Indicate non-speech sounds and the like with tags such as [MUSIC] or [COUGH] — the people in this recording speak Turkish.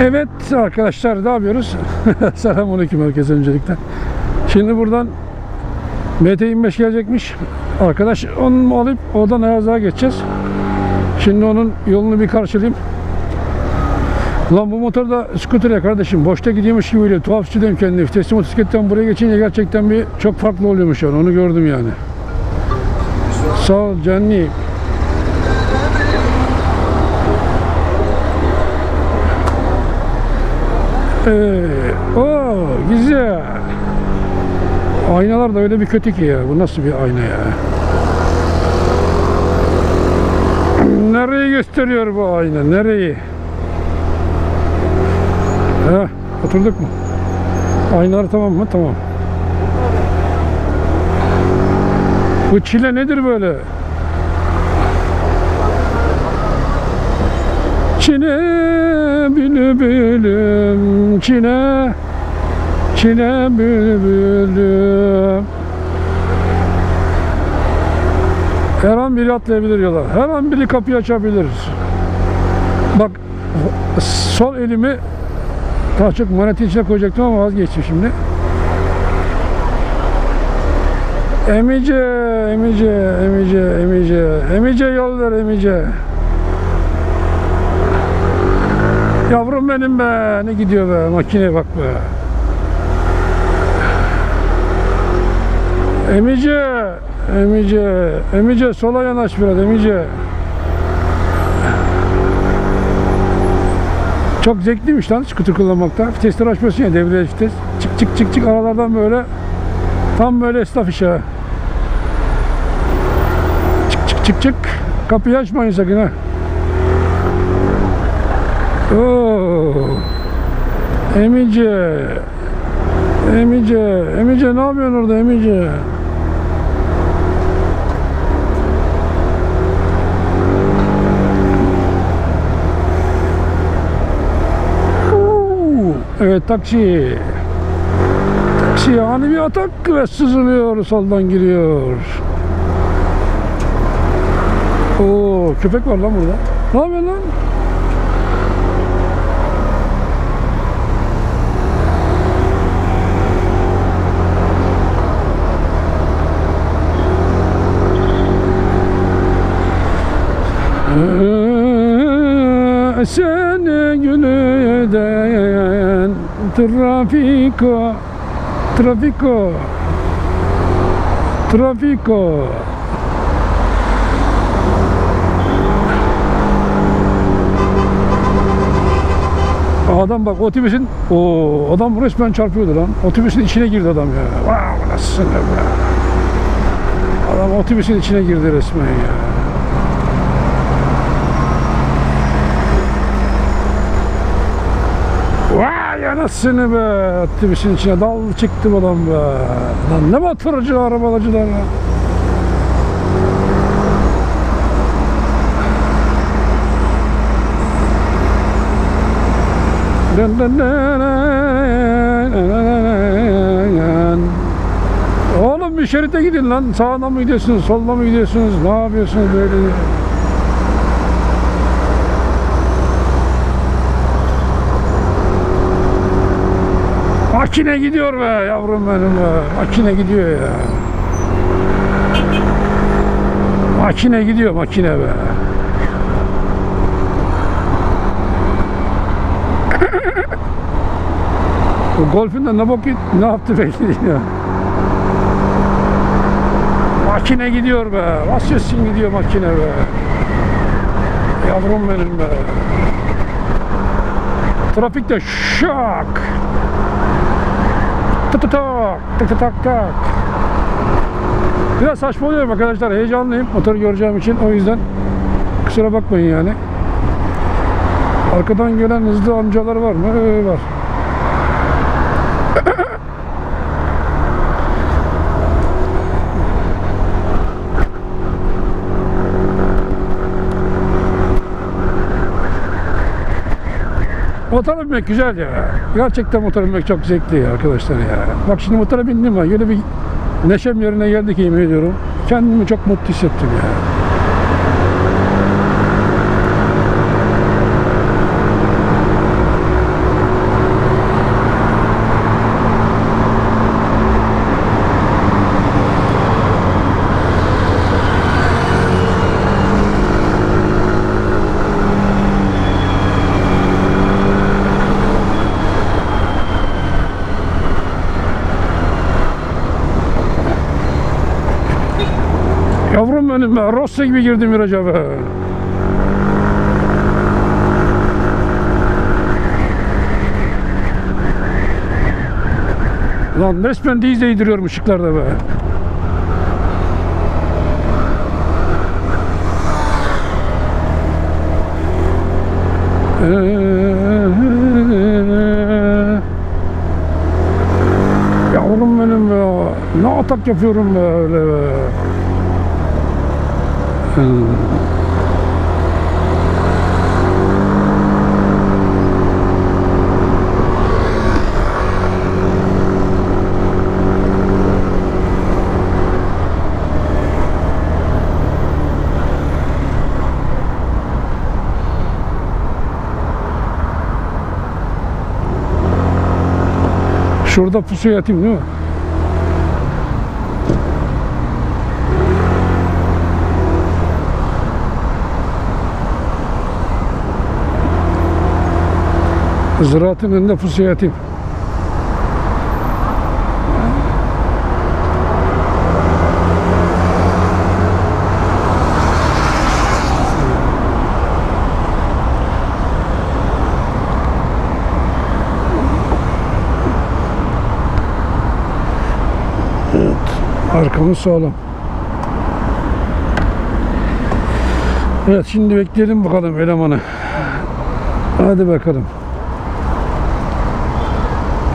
Evet arkadaşlar ne yapıyoruz? [LAUGHS] Selamünaleyküm herkese öncelikle. Şimdi buradan MT25 gelecekmiş. Arkadaş onu alıp oradan Ayazağ'a geçeceğiz. Şimdi onun yolunu bir karşılayayım. Ulan bu motor da scooter ya kardeşim. Boşta gidiyormuş gibi öyle tuhaf hissediyorum kendimi. Vitesli motosikletten buraya geçince gerçekten bir çok farklı oluyormuş yani. Onu gördüm yani. Sağ ol Canli. O güzel. Aynalar da öyle bir kötü ki ya. Bu nasıl bir ayna ya? Nereyi gösteriyor bu ayna? Nereyi? Heh, oturduk mu? Aynalar tamam mı? Tamam. Bu çile nedir böyle? Çine bülbülüm çine Çine bülbülüm Her an biri atlayabilir yola. Her an biri kapıyı açabilir. Bak sol elimi daha çok manetin içine koyacaktım ama vazgeçtim şimdi. Emice, emice, emice, emice, emice yol ver emice. Yavrum benim be. Ne gidiyor be. Makineye bak be. Emice. Emice. Emice sola yanaş biraz Emice. Çok zevkliymiş lan skuter kullanmakta. Vitesleri açmıyorsun ya devreye vites. Çık çık çık çık aralardan böyle tam böyle esnaf işi. Çık çık çık çık. Kapıyı açmayın sakın ha. Oo. Emice. Emice. Emice ne yapıyorsun orada Emice? Oo. Evet taksi. Taksi ani bir atak ve sızılıyor soldan giriyor. Oo köpek var lan burada. Ne yapıyorsun lan? Seni gülüden trafiko trafiko trafiko Adam bak otobüsün o adam resmen çarpıyordu lan. Otobüsün içine girdi adam ya. Wow, nasıl be. Adam otobüsün içine girdi resmen ya. Anasını be. Otobüsün içine dal çıktı adam be. Lan ne motorcu arabacılar ya. Oğlum bir şerite gidin lan. Sağdan mı gidiyorsunuz, soldan mı gidiyorsunuz? Ne yapıyorsunuz böyle? Makine gidiyor be yavrum benim be. Makine gidiyor ya. Makine gidiyor makine be. Bu golfün de ne bok ne yaptı belli ya. Makine gidiyor be. Basıyorsun gidiyor makine be. Yavrum benim be. Trafikte şak. Tık tık tak. Tık tak tak. Biraz saçmalıyorum arkadaşlar. Heyecanlıyım motoru göreceğim için. O yüzden kusura bakmayın yani. Arkadan gelen hızlı amcalar var mı? Ee, var. Motor binmek güzel ya. Gerçekten motor binmek çok zevkli arkadaşlar ya. Bak şimdi motora bindim ben. Öyle bir neşem yerine geldi ki yemin ediyorum. Kendimi çok mutlu hissettim ya. Be. Rossa gibi girdim viraja be. Lan resmen diz değdiriyorum ışıklarda be. Yavrum benim be. Ne atak yapıyorum be öyle be. Hmm. Şurada pusu yatayım değil mi? Ziraatın önünde pusu yatayım. Arkamız sağlam. Evet şimdi bekleyelim bakalım elemanı. Hadi bakalım.